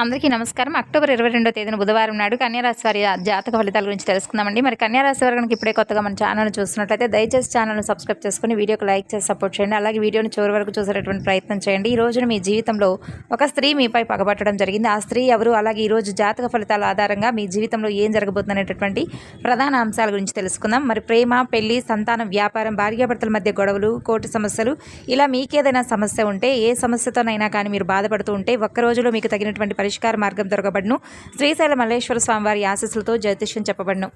అందరికీ నమస్కారం. అక్టోబర్ ఇరవై రెండో తేదీన బుధవారం నాడు కన్యారాశి వారి జాతక ఫలితాల గురించి తెలుసుకుందామండి. మరి కన్యారాశి వారు కనుక ఇప్పుడే కొత్తగా మన ఛానల్ చూస్తున్నట్లయితే దయచేసి ఛానల్ను సబ్స్క్రైబ్ చేసుకుని వీడియోకి లైక్ చేసి సపోర్ట్ చేయండి. అలాగే వీడియోని చివరి వరకు చూసేటటువంటి ప్రయత్నం చేయండి. ఈ రోజున మీ జీవితంలో ఒక స్త్రీ మీపై పగబట్టడం జరిగింది. ఆ స్త్రీ ఎవరు? అలాగే ఈరోజు జాతక ఫలితాల ఆధారంగా మీ జీవితంలో ఏం జరగబోతుంది అనేటటువంటి ప్రధాన అంశాల గురించి తెలుసుకుందాం. మరి ప్రేమ పెళ్ళి సంతానం వ్యాపారం భార్యాభర్తల మధ్య గొడవలు కోర్టు సమస్యలు ఇలా మీకేదైనా సమస్య ఉంటే ఏ సమస్యతోనైనా కానీ మీరు బాధపడుతూ ఉంటే ఒక్క రోజులో మీకు తగినటువంటి పరిష్కార మార్గం దొరకబడును. శ్రీశైల మల్లేశ్వర స్వామివారి ఆశీస్సులతో జ్యోతిష్యం చెప్పబడును.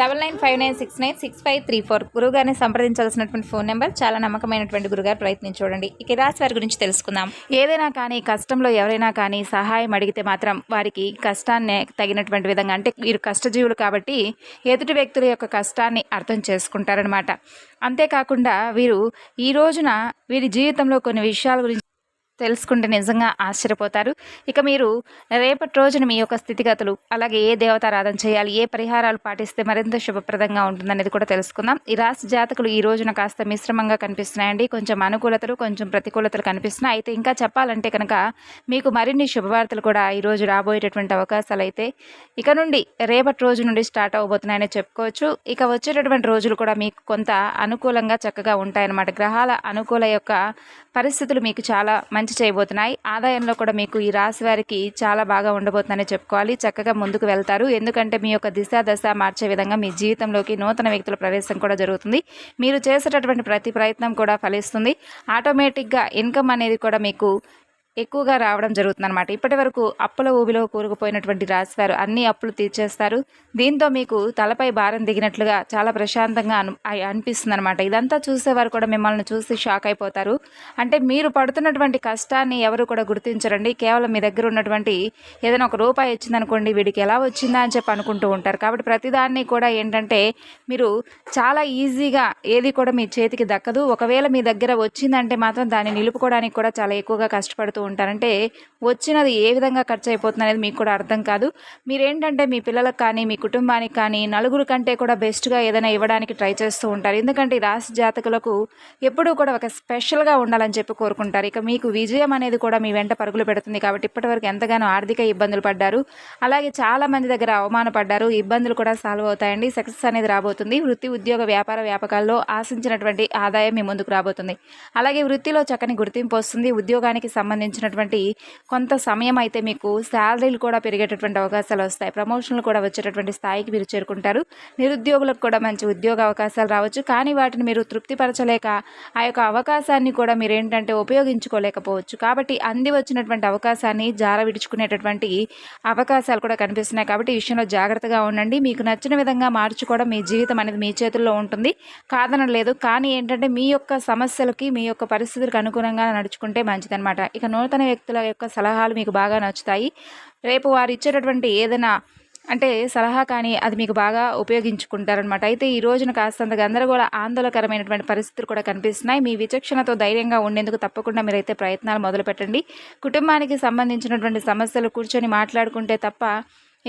Double nine five nine six nine six five three four. గురుగారిని సంప్రదించాల్సినటువంటి ఫోన్ నెంబర్ చాలా నమ్మకమైనటువంటి గురుగారు ప్రయత్నించి చూడండి. ఇక రాశి వారి గురించి తెలుసుకుందాం. ఏదైనా కానీ కష్టంలో ఎవరైనా కానీ సహాయం అడిగితే మాత్రం వారికి కష్టాన్ని తగినటువంటి విధంగా అంటే వీరు కష్టజీవులు కాబట్టి ఎదుటి వ్యక్తుల యొక్క కష్టాన్ని అర్థం చేసుకుంటారనమాట అంతేకాకుండా వీరు ఈ రోజున వీరి జీవితంలో కొన్ని విషయాల గురించి తెలుసుకుంటే నిజంగా ఆశ్చర్యపోతారు. ఇక మీరు రేపటి రోజున మీ యొక్క స్థితిగతులు అలాగే ఏ దేవతారాధన చేయాలి ఏ పరిహారాలు పాటిస్తే మరింత శుభప్రదంగా ఉంటుందనేది కూడా తెలుసుకుందాం. ఈ రాశి జాతకులు ఈ రోజున కాస్త మిశ్రమంగా కనిపిస్తున్నాయండి. కొంచెం అనుకూలతలు కొంచెం ప్రతికూలతలు కనిపిస్తున్నాయి. అయితే ఇంకా చెప్పాలంటే కనుక మీకు మరిన్ని శుభవార్తలు కూడా ఈ రోజు రాబోయేటటువంటి అవకాశాలు అయితే ఇక నుండి రేపటి రోజు నుండి స్టార్ట్ అవబోతున్నాయని చెప్పుకోవచ్చు. ఇక వచ్చేటటువంటి రోజులు కూడా మీకు కొంత అనుకూలంగా చక్కగా ఉంటాయన్నమాట. గ్రహాల అనుకూల యొక్క పరిస్థితులు మీకు చాలా మంచి చేయబోతున్నాయి. ఆదాయంలో కూడా మీకు ఈ రాశి వారికి చాలా బాగా ఉండబోతుందని చెప్పుకోవాలి. చక్కగా ముందుకు వెళ్తారు. ఎందుకంటే మీ యొక్క దిశ దశ మార్చే విధంగా మీ జీవితంలోకి నూతన వ్యక్తుల ప్రవేశం కూడా జరుగుతుంది. మీరు చేసేటటువంటి ప్రతి ప్రయత్నం కూడా ఫలిస్తుంది. ఆటోమేటిక్గా ఇన్కమ్ అనేది కూడా మీకు ఎక్కువగా రావడం జరుగుతుందన్నమాట. ఇప్పటి వరకు అప్పుల ఊబిలో కూరుకుపోయినటువంటి రాశివారు అన్ని అప్పులు తీర్చేస్తారు. దీంతో మీకు తలపై భారం దిగినట్లుగా చాలా ప్రశాంతంగా అను అనిపిస్తుంది అనమాట ఇదంతా చూసేవారు కూడా మిమ్మల్ని చూసి షాక్ అయిపోతారు. అంటే మీరు పడుతున్నటువంటి కష్టాన్ని ఎవరు కూడా గుర్తించరండి. కేవలం మీ దగ్గర ఉన్నటువంటి ఏదైనా ఒక రూపాయి వచ్చిందనుకోండి వీడికి ఎలా వచ్చిందా అని చెప్పి అనుకుంటూ ఉంటారు. కాబట్టి ప్రతిదాన్ని కూడా ఏంటంటే మీరు చాలా ఈజీగా ఏది కూడా మీ చేతికి దక్కదు. ఒకవేళ మీ దగ్గర వచ్చిందంటే మాత్రం దాన్ని నిలుపుకోవడానికి కూడా చాలా ఎక్కువగా కష్టపడుతూ ఉంటారంటే వచ్చినది ఏ విధంగా ఖర్చు అయిపోతుంది అనేది మీకు కూడా అర్థం కాదు. మీరేంటంటే మీ పిల్లలకు కానీ మీ కుటుంబానికి కానీ నలుగురు కంటే కూడా బెస్ట్గా ఏదైనా ఇవ్వడానికి ట్రై చేస్తూ ఉంటారు. ఎందుకంటే ఈ రాశి జాతకులకు ఎప్పుడూ కూడా ఒక స్పెషల్గా ఉండాలని చెప్పి కోరుకుంటారు. ఇక మీకు విజయం అనేది కూడా మీ వెంట పరుగులు పెడుతుంది కాబట్టి ఇప్పటివరకు ఎంతగానో ఆర్థిక ఇబ్బందులు పడ్డారు. అలాగే చాలా మంది దగ్గర అవమానపడ్డారు ఇబ్బందులు కూడా సాల్వ్ అవుతాయండి. సక్సెస్ అనేది రాబోతుంది. వృత్తి ఉద్యోగ వ్యాపార వ్యాపకాల్లో ఆశించినటువంటి ఆదాయం మీ ముందుకు రాబోతుంది. అలాగే వృత్తిలో చక్కని గుర్తింపు వస్తుంది. ఉద్యోగానికి సంబంధించినటువంటి కొంత సమయం అయితే మీకు శాలరీలు కూడా పెరిగేటటువంటి అవకాశాలు వస్తాయి. ప్రమోషన్లు కూడా వచ్చేటటువంటి స్థాయికి మీరు చేరుకుంటారు. నిరుద్యోగులకు కూడా మంచి ఉద్యోగ అవకాశాలు రావచ్చు. కానీ వాటిని మీరు తృప్తిపరచలేక ఆ యొక్క అవకాశాన్ని కూడా మీరు ఏంటంటే ఉపయోగించుకోలేకపోవచ్చు. కాబట్టి అంది వచ్చినటువంటి అవకాశాన్ని జార విడుచుకునేటటువంటి అవకాశాలు కూడా కనిపిస్తున్నాయి. కాబట్టి ఈ విషయంలో జాగ్రత్తగా ఉండండి. మీకు నచ్చిన విధంగా మార్చుకోవడం మీ జీవితం అనేది మీ చేతుల్లో ఉంటుంది. కాదనలేదు. కానీ ఏంటంటే మీ యొక్క సమస్యలకి మీ యొక్క పరిస్థితులకు అనుగుణంగా నడుచుకుంటే మంచిదన్నమాట. ఇక నూతన వ్యక్తుల యొక్క సలహాలు మీకు బాగా నచ్చుతాయి. రేపు వారు ఇచ్చేటటువంటి ఏదైనా అంటే సలహా కానీ అది మీకు బాగా ఉపయోగించుకుంటారనమాట అయితే ఈ రోజున కాస్తంత గందరగోళ ఆందోళనకరమైనటువంటి పరిస్థితులు కూడా కనిపిస్తున్నాయి. మీ విచక్షణతో ధైర్యంగా ఉండేందుకు తప్పకుండా మీరైతే ప్రయత్నాలు మొదలు పెట్టండి కుటుంబానికి సంబంధించినటువంటి సమస్యలు కూర్చొని మాట్లాడుకుంటే తప్ప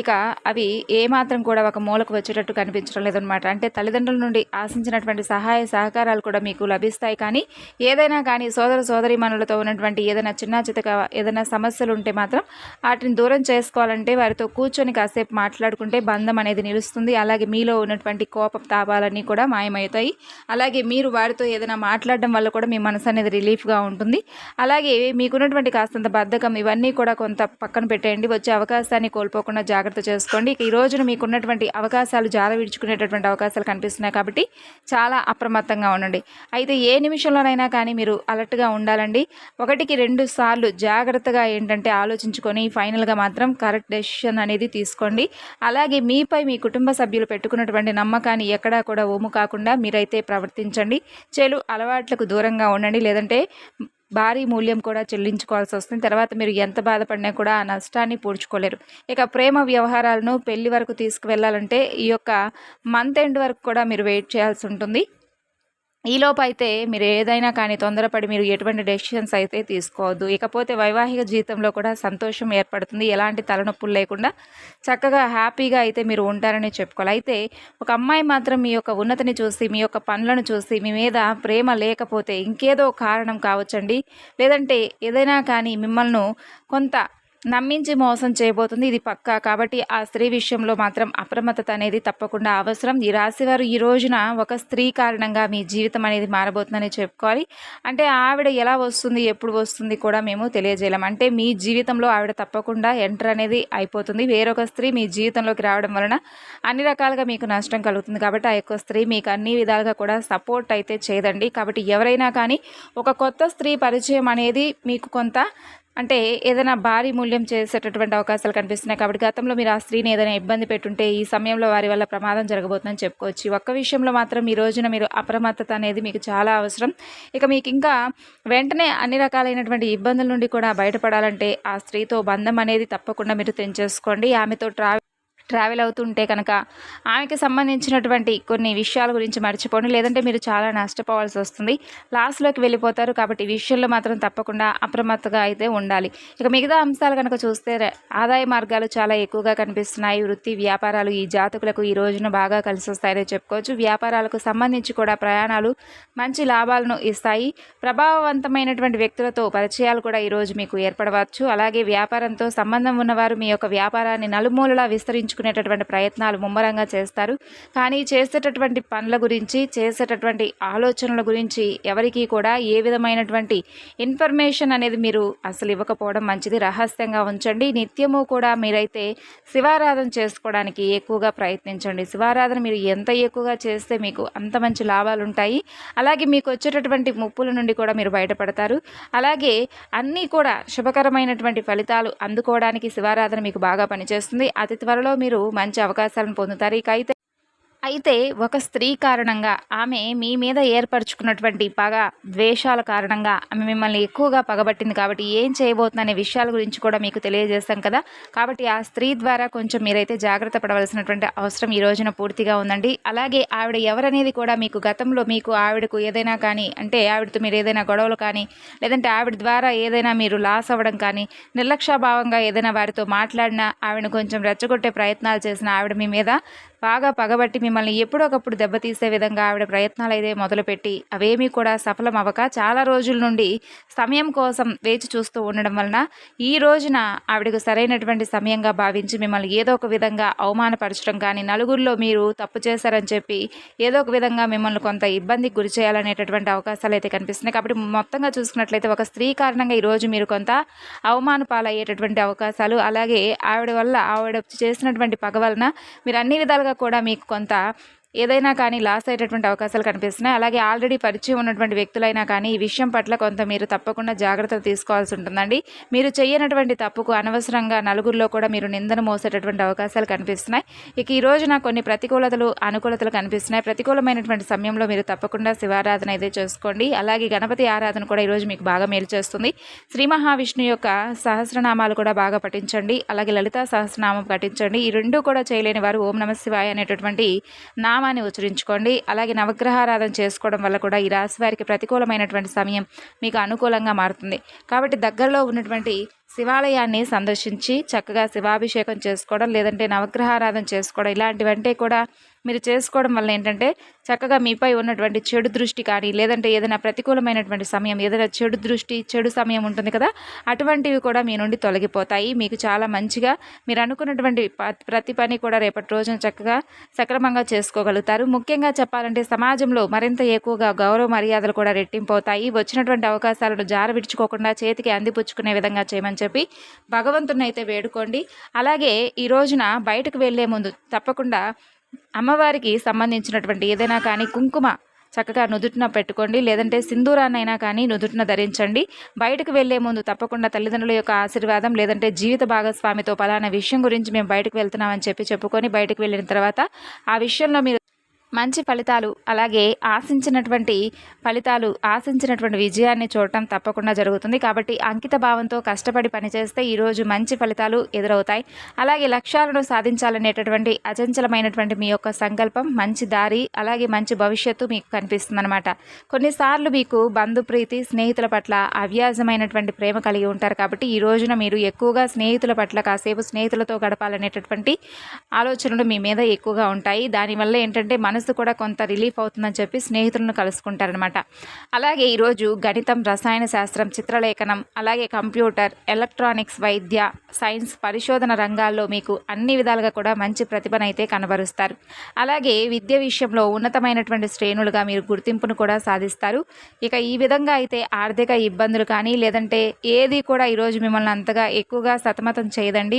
ఇక అవి ఏమాత్రం కూడా ఒక మూలకు వచ్చేటట్టు కనిపించడం లేదనమాట అంటే తల్లిదండ్రుల నుండి ఆశించినటువంటి సహాయ సహకారాలు కూడా మీకు లభిస్తాయి. కానీ ఏదైనా కానీ సోదర సోదరీమణులతో ఉన్నటువంటి ఏదైనా చిన్న చితక ఏదైనా సమస్యలు ఉంటే మాత్రం వాటిని దూరం చేసుకోవాలంటే వారితో కూర్చొని కాసేపు మాట్లాడుకుంటే బంధం అనేది నిలుస్తుంది. అలాగే మీలో ఉన్నటువంటి కోప తాపాలన్నీ కూడా మాయమవుతాయి. అలాగే మీరు వారితో ఏదైనా మాట్లాడడం వల్ల కూడా మీ మనసు అనేది రిలీఫ్గా ఉంటుంది. అలాగే మీకున్నటువంటి కాస్తంత బద్ధకం ఇవన్నీ కూడా కొంత పక్కన పెట్టేయండి. వచ్చే అవకాశాన్ని కోల్పోకుండా జాగ్రత్త జాగ్రత్త చేసుకోండి. ఇక ఈ రోజున మీకున్నటువంటి అవకాశాలు జాల విడుచుకునేటటువంటి అవకాశాలు కనిపిస్తున్నాయి కాబట్టి చాలా అప్రమత్తంగా ఉండండి. అయితే ఏ నిమిషంలోనైనా కానీ మీరు అలర్ట్గా ఉండాలండి. ఒకటికి రెండు సార్లు జాగ్రత్తగా ఏంటంటే ఆలోచించుకొని ఫైనల్గా మాత్రం కరెక్ట్ డెసిషన్ అనేది తీసుకోండి. అలాగే మీపై మీ కుటుంబ సభ్యులు పెట్టుకున్నటువంటి నమ్మకాన్ని ఎక్కడా కూడా ఓము కాకుండా మీరైతే ప్రవర్తించండి. చెడు అలవాట్లకు దూరంగా ఉండండి. లేదంటే భారీ మూల్యం కూడా చెల్లించుకోవాల్సి వస్తుంది. తర్వాత మీరు ఎంత బాధపడినా కూడా ఆ నష్టాన్ని పూడ్చుకోలేరు. ఇక ప్రేమ వ్యవహారాలను పెళ్ళి వరకు తీసుకువెళ్ళాలంటే ఈ యొక్క మంత్ ఎండ్ వరకు కూడా మీరు వెయిట్ చేయాల్సి ఉంటుంది. ఈలోపు అయితే మీరు ఏదైనా కానీ తొందరపడి మీరు ఎటువంటి డెసిషన్స్ అయితే తీసుకోవద్దు. ఇకపోతే వైవాహిక జీవితంలో కూడా సంతోషం ఏర్పడుతుంది. ఎలాంటి తలనొప్పులు లేకుండా చక్కగా హ్యాపీగా అయితే మీరు ఉంటారని చెప్పుకోవాలి. అయితే ఒక అమ్మాయి మాత్రం మీ యొక్క ఉన్నతిని చూసి మీ యొక్క పనులను చూసి మీ మీద ప్రేమ లేకపోతే ఇంకేదో కారణం కావచ్చండి. లేదంటే ఏదైనా కానీ మిమ్మల్ని కొంత నమ్మించి మోసం చేయబోతుంది. ఇది పక్కా. కాబట్టి ఆ స్త్రీ విషయంలో మాత్రం అప్రమత్తత అనేది తప్పకుండా అవసరం. ఈ రాశివారు ఈ రోజున ఒక స్త్రీ కారణంగా మీ జీవితం అనేది మారబోతుందని చెప్పుకోవాలి. అంటే ఆవిడ ఎలా వస్తుంది ఎప్పుడు వస్తుంది కూడా మేము తెలియజేయలేం. అంటే మీ జీవితంలో ఆవిడ తప్పకుండా ఎంటర్ అనేది అయిపోతుంది. వేరొక స్త్రీ మీ జీవితంలోకి రావడం వలన అన్ని రకాలుగా మీకు నష్టం కలుగుతుంది. కాబట్టి ఆ యొక్క స్త్రీ మీకు అన్ని విధాలుగా కూడా సపోర్ట్ అయితే చేయదండి. కాబట్టి ఎవరైనా కానీ ఒక కొత్త స్త్రీ పరిచయం అనేది మీకు కొంత అంటే ఏదైనా భారీ మూల్యం చేసేటటువంటి అవకాశాలు కనిపిస్తున్నాయి కాబట్టి గతంలో మీరు ఆ స్త్రీని ఏదైనా ఇబ్బంది పెట్టుంటే ఈ సమయంలో వారి వల్ల ప్రమాదం జరగబోతుందని చెప్పుకోవచ్చు. ఒక్క విషయంలో మాత్రం ఈ రోజున మీరు అప్రమత్తత అనేది మీకు చాలా అవసరం. ఇక మీకు ఇంకా వెంటనే అన్ని రకాలైనటువంటి ఇబ్బందుల నుండి కూడా బయటపడాలంటే ఆ స్త్రీతో బంధం అనేది తప్పకుండా మీరు తెంచేసుకోండి. ఆమెతో ట్రావెల్ ట్రావెల్ అవుతుంటే కనుక ఆమెకి సంబంధించినటువంటి కొన్ని విషయాల గురించి మర్చిపోండి. లేదంటే మీరు చాలా నష్టపోవాల్సి వస్తుంది. లాస్ట్లోకి వెళ్ళిపోతారు కాబట్టి విషయంలో మాత్రం తప్పకుండా అప్రమత్తగా అయితే ఉండాలి. ఇక మిగతా అంశాలు కనుక చూస్తే ఆదాయ మార్గాలు చాలా ఎక్కువగా కనిపిస్తున్నాయి. వృత్తి వ్యాపారాలు ఈ జాతకులకు ఈ రోజున బాగా కలిసి వస్తాయని చెప్పుకోవచ్చు. వ్యాపారాలకు సంబంధించి కూడా ప్రయాణాలు మంచి లాభాలను ఇస్తాయి. ప్రభావవంతమైనటువంటి వ్యక్తులతో పరిచయాలు కూడా ఈరోజు మీకు ఏర్పడవచ్చు. అలాగే వ్యాపారంతో సంబంధం ఉన్నవారు మీ యొక్క వ్యాపారాన్ని నలుమూలలా విస్తరించు నేర్చుకునేటటువంటి ప్రయత్నాలు ముమ్మరంగా చేస్తారు. కానీ చేసేటటువంటి పనుల గురించి చేసేటటువంటి ఆలోచనల గురించి ఎవరికీ కూడా ఏ విధమైనటువంటి ఇన్ఫర్మేషన్ అనేది మీరు అసలు ఇవ్వకపోవడం మంచిది. రహస్యంగా ఉంచండి. నిత్యము కూడా మీరైతే శివారాధన చేసుకోవడానికి ఎక్కువగా ప్రయత్నించండి. శివారాధన మీరు ఎంత ఎక్కువగా చేస్తే మీకు అంత మంచి లాభాలు ఉంటాయి. అలాగే మీకు వచ్చేటటువంటి ముప్పుల నుండి కూడా మీరు బయటపడతారు. అలాగే అన్నీ కూడా శుభకరమైనటువంటి ఫలితాలు అందుకోవడానికి శివారాధన మీకు బాగా పనిచేస్తుంది. అతి త్వరలో మీరు మీరు మంచి అవకాశాలను పొందుతారు. ఇక అయితే అయితే ఒక స్త్రీ కారణంగా ఆమె మీ మీద ఏర్పరచుకున్నటువంటి పగ ద్వేషాల కారణంగా ఆమె మిమ్మల్ని ఎక్కువగా పగబట్టింది కాబట్టి ఏం చేయబోతుందనే విషయాల గురించి కూడా మీకు తెలియజేస్తాం కదా. కాబట్టి ఆ స్త్రీ ద్వారా కొంచెం మీరైతే జాగ్రత్త పడవలసినటువంటి అవసరం ఈ రోజున పూర్తిగా ఉందండి. అలాగే ఆవిడ ఎవరనేది కూడా మీకు గతంలో మీకు ఆవిడకు ఏదైనా కానీ అంటే ఆవిడతో మీరు ఏదైనా గొడవలు కానీ లేదంటే ఆవిడ ద్వారా ఏదైనా మీరు లాస్ అవ్వడం కానీ నిర్లక్ష్యభావంగా ఏదైనా వారితో మాట్లాడినా ఆవిడను కొంచెం రెచ్చగొట్టే ప్రయత్నాలు చేసిన ఆవిడ మీ మీద బాగా పగబట్టి మిమ్మల్ని ఎప్పుడొకప్పుడు దెబ్బతీసే విధంగా ఆవిడ ప్రయత్నాలు అయితే మొదలుపెట్టి అవేమీ కూడా సఫలం అవ్వక చాలా రోజుల నుండి సమయం కోసం వేచి చూస్తూ ఉండడం వలన ఈ రోజున ఆవిడకు సరైనటువంటి సమయంగా భావించి మిమ్మల్ని ఏదో ఒక విధంగా అవమానపరచడం కానీ నలుగురిలో మీరు తప్పు చేశారని చెప్పి ఏదో ఒక విధంగా మిమ్మల్ని కొంత ఇబ్బందికి గురి చేయాలనేటటువంటి అవకాశాలు అయితే కనిపిస్తున్నాయి. కాబట్టి మొత్తంగా చూసుకున్నట్లయితే ఒక స్త్రీ కారణంగా ఈరోజు మీరు కొంత అవమాన పాలయ్యేటటువంటి అవకాశాలు అలాగే ఆవిడ వల్ల ఆవిడ చేసినటువంటి పగ వలన మీరు అన్ని విధాలుగా కూడా మీకు కొంత ఏదైనా కానీ లాస్ అయ్యేటటువంటి అవకాశాలు కనిపిస్తున్నాయి. అలాగే ఆల్రెడీ పరిచయం ఉన్నటువంటి వ్యక్తులైనా కానీ ఈ విషయం పట్ల కొంత మీరు తప్పకుండా జాగ్రత్తలు తీసుకోవాల్సి ఉంటుందండి. మీరు చేయనటువంటి తప్పుకు అనవసరంగా నలుగురిలో కూడా మీరు నిందన మోసేటటువంటి అవకాశాలు కనిపిస్తున్నాయి. ఇక ఈ రోజున కొన్ని ప్రతికూలతలు అనుకూలతలు కనిపిస్తున్నాయి. ప్రతికూలమైనటువంటి సమయంలో మీరు తప్పకుండా శివారాధన అయితే చేసుకోండి. అలాగే గణపతి ఆరాధన కూడా ఈరోజు మీకు బాగా మేలు చేస్తుంది. శ్రీ మహావిష్ణు యొక్క సహస్రనామాలు కూడా బాగా పఠించండి. అలాగే లలితా సహస్రనామం పఠించండి. ఈ రెండు కూడా చేయలేని వారు ఓం నమ శివాయ అనేటటువంటి నా నామాన్ని ఉచ్చరించుకోండి. అలాగే నవగ్రహారాధన చేసుకోవడం వల్ల కూడా ఈ రాశి వారికి ప్రతికూలమైనటువంటి సమయం మీకు అనుకూలంగా మారుతుంది. కాబట్టి దగ్గరలో ఉన్నటువంటి శివాలయాన్ని సందర్శించి చక్కగా శివాభిషేకం చేసుకోవడం లేదంటే నవగ్రహారాధన చేసుకోవడం ఇలాంటివంటే కూడా మీరు చేసుకోవడం వల్ల ఏంటంటే చక్కగా మీపై ఉన్నటువంటి చెడు దృష్టి కానీ లేదంటే ఏదైనా ప్రతికూలమైనటువంటి సమయం ఏదైనా చెడు దృష్టి చెడు సమయం ఉంటుంది కదా అటువంటివి కూడా మీ నుండి తొలగిపోతాయి. మీకు చాలా మంచిగా మీరు అనుకున్నటువంటి ప్రతి పని కూడా రేపటి రోజున చక్కగా సక్రమంగా చేసుకోగలుగుతారు. ముఖ్యంగా చెప్పాలంటే సమాజంలో మరింత ఎక్కువగా గౌరవ మర్యాదలు కూడా రెట్టింపోతాయి వచ్చినటువంటి అవకాశాలను జార విడుచుకోకుండా చేతికి అందిపుచ్చుకునే విధంగా చేయమని చెప్పి భగవంతుని అయితే వేడుకోండి. అలాగే ఈ రోజున బయటకు వెళ్ళే ముందు తప్పకుండా అమ్మవారికి సంబంధించినటువంటి ఏదైనా కానీ కుంకుమ చక్కగా నుదుటిన పెట్టుకోండి లేదంటే సింధూరాన్నైనా కానీ నుదుటిన ధరించండి. బయటకు వెళ్ళే ముందు తప్పకుండా తల్లిదండ్రుల యొక్క ఆశీర్వాదం లేదంటే జీవిత భాగస్వామితో పలానా విషయం గురించి మేము బయటకు వెళ్తున్నామని చెప్పి చెప్పుకొని బయటకు వెళ్ళిన తర్వాత ఆ విషయంలో మీరు మంచి ఫలితాలు అలాగే ఆశించినటువంటి ఫలితాలు ఆశించినటువంటి విజయాన్ని చూడటం తప్పకుండా జరుగుతుంది. కాబట్టి అంకిత భావంతో కష్టపడి పనిచేస్తే ఈరోజు మంచి ఫలితాలు ఎదురవుతాయి. అలాగే లక్ష్యాలను సాధించాలనేటటువంటి అచంచలమైనటువంటి మీ యొక్క సంకల్పం మంచి దారి అలాగే మంచి భవిష్యత్తు మీకు కనిపిస్తుంది అనమాట కొన్నిసార్లు మీకు బంధుప్రీతి స్నేహితుల పట్ల అవ్యాజమైనటువంటి ప్రేమ కలిగి ఉంటారు. కాబట్టి ఈ రోజున మీరు ఎక్కువగా స్నేహితుల పట్ల కాసేపు స్నేహితులతో గడపాలనేటటువంటి ఆలోచనలు మీ మీద ఎక్కువగా ఉంటాయి. దానివల్ల ఏంటంటే మన మనసు కూడా కొంత రిలీఫ్ అవుతుందని చెప్పి స్నేహితులను కలుసుకుంటారనమాట అలాగే ఈరోజు గణితం రసాయన శాస్త్రం చిత్రలేఖనం అలాగే కంప్యూటర్ ఎలక్ట్రానిక్స్ వైద్య సైన్స్ పరిశోధన రంగాల్లో మీకు అన్ని విధాలుగా కూడా మంచి ప్రతిభనైతే కనబరుస్తారు. అలాగే విద్య విషయంలో ఉన్నతమైనటువంటి శ్రేణులుగా మీరు గుర్తింపును కూడా సాధిస్తారు. ఇక ఈ విధంగా అయితే ఆర్థిక ఇబ్బందులు కానీ లేదంటే ఏది కూడా ఈరోజు మిమ్మల్ని అంతగా ఎక్కువగా సతమతం చేయదండి.